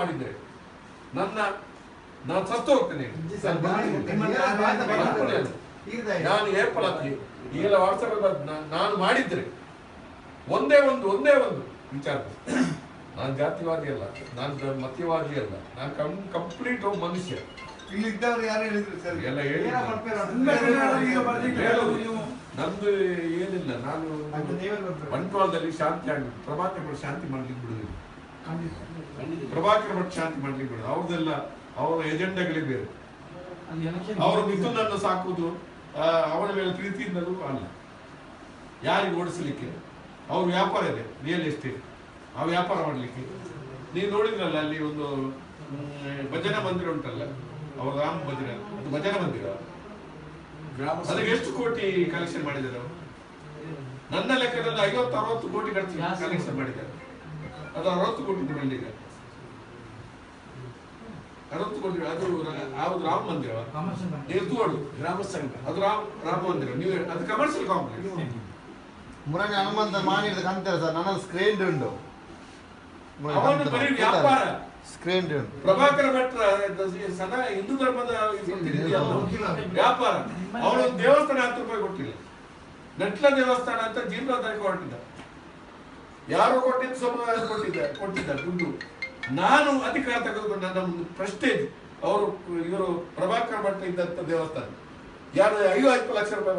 ಮಾಡಿದ್ರೆ ನನ್ನ ನಾನು ಸತ್ತು ಹೋಗ್ತೇನೆ ಸರ್, ನಾನು ಈಗೆಲ್ಲ ವಾಟ್ಸಪ್ ನಾನು ಮಾಡಿದ್ರೆ ಒಂದೇ ಒಂದು ಒಂದೇ ಒಂದು ವಿಚಾರ. ನಾನು ಜಾತಿವಾದಿ ಅಲ್ಲ ನಾನು ಮತೀವಾದಿ ಅಲ್ಲ. ನಾನು ಕಂ ಕಂಪ್ಲೀಟ್ ಮನುಷ್ಯ. ಇಲ್ಲಿ ಇದ್ದವ್ರು ಯಾರು ಹೇಳಿದ್ರು ಸರ್? ಎಲ್ಲ ಹೇಳಿ. ಏನಿಲ್ಲ ನಾನು. ಬಂಟ್ವಾಳದಲ್ಲಿ ಶಾಂತಿ ಆಗಿ ಪ್ರಭಾತ ಶಾಂತಿ ಮಾಡ್ಲಿಕ್ಕೆ ಬಿಡುದಿಲ್ಲ. ಪ್ರಭಾಕರ್ ಭಟ್ ಶಾಂತಿ ಮಾಡ್ಲಿಕ್ಕೆ ಬಿಡುದು ಅವ್ರದ್ದೆಲ್ಲ ಅವರ ಎಜೆಂಡಾಗಳೇ ಬೇರೆ. ಅವರು ಮಿಥುನನ್ನು ಸಾಕುವುದು ಆ, ಅವನ ಮೇಲೆ ಪ್ರೀತಿಯಿಂದಲೂ ಅಲ್ಲ. ಯಾರಿಗೆ ಓಡಿಸಲಿಕ್ಕೆ? ಅವ್ರ ವ್ಯಾಪಾರ ಇದೆ ರಿಯಲ್ ಎಸ್ಟೇಟ್. ಆ ವ್ಯಾಪಾರ ಮಾಡಲಿಕ್ಕೆ. ನೀವು ನೋಡಿದ್ರಲ್ಲ ಅಲ್ಲಿ ಒಂದು ಭಜನಾ ಮಂದಿರ ಉಂಟಲ್ಲ? ಅವ್ರ ರಾಮ ಭಜನ ಅದು ಭಜನಾ ಮಂದಿರ. ಅದಕ್ಕೆ ಎಷ್ಟು ಕೋಟಿ ಕಲೆಕ್ಷನ್ ಮಾಡಿದ್ದಾರೆ ಅವರು? ನನ್ನ ಲೆಕ್ಕದಲ್ಲಿ ಐವತ್ತು ಅರವತ್ತು ಕೋಟಿ ಖರ್ಚು ಕಲೆಕ್ಷನ್ ಮಾಡಿದ್ದಾರೆ. ಅದು ಅರವತ್ತು ಕೋಟಿ ಈಗ ಅರವತ್ತು ಕೋಟಿ ಅದು ಯಾವ್ದು ರಾಮ ಮಂದಿರ? ಎತ್ತುವಾಡು ಗ್ರಾಮ ಸಂಘ ಅದು ರಾಮ ರಾಮ ಮಂದಿರ. ನೀವು ಅದು ಕಮರ್ಷಿಯಲ್ ಕಾಂಪ್ಲೆಕ್ಸ್ ಮುರಳಿ ಹನುಮಂತ ಮಾಡಿದ ಕಂತಾರೆ ಸರ್ ನನ್ನ ಸ್ಕ್ರೀನ್ ಉಂಟು. ಅವನು ಬರೀ ವ್ಯಾಪಾರ. ಸ್ಕ್ರೀನ್ ಪ್ರಭಾಕರ ಭಟ್ರ ಸದಾ ಹಿಂದೂ ಧರ್ಮದ ವ್ಯಾಪಾರ. ಅವನು ದೇವಸ್ಥಾನ ಹತ್ತು ರೂಪಾಯಿ ಕೊಟ್ಟಿಲ್ಲ. ನೆಟ್ಲ ದೇವಸ್ಥಾನ ಅಂತ ಜೀರ್ಣೋದ್ಧಾರಕ್ಕೆ ಹೊರಟಿದ್ದ. ಯಾರು ಕೊಟ್ಟಿದ್ದು ಸಮುದಾಯ ಕೊಟ್ಟಿದ್ದಾರೆ ಕೊಟ್ಟಿದ್ದಾರೆ ದುಡ್ಡು? ನಾನು ಅಧಿಕಾರ ತೆಗೆದುಕೊಂಡು ನನ್ನ ಒಂದು ಪ್ರಶ್ನೆ ಇದೆ. ಅವರು, ಇವರು ಪ್ರಭಾಕರ್ ಭಟ್ ಇದ್ದಂಥ ದೇವಸ್ಥಾನ. ಯಾರು ಐವತ್ತು ಲಕ್ಷ ರೂಪಾಯಿ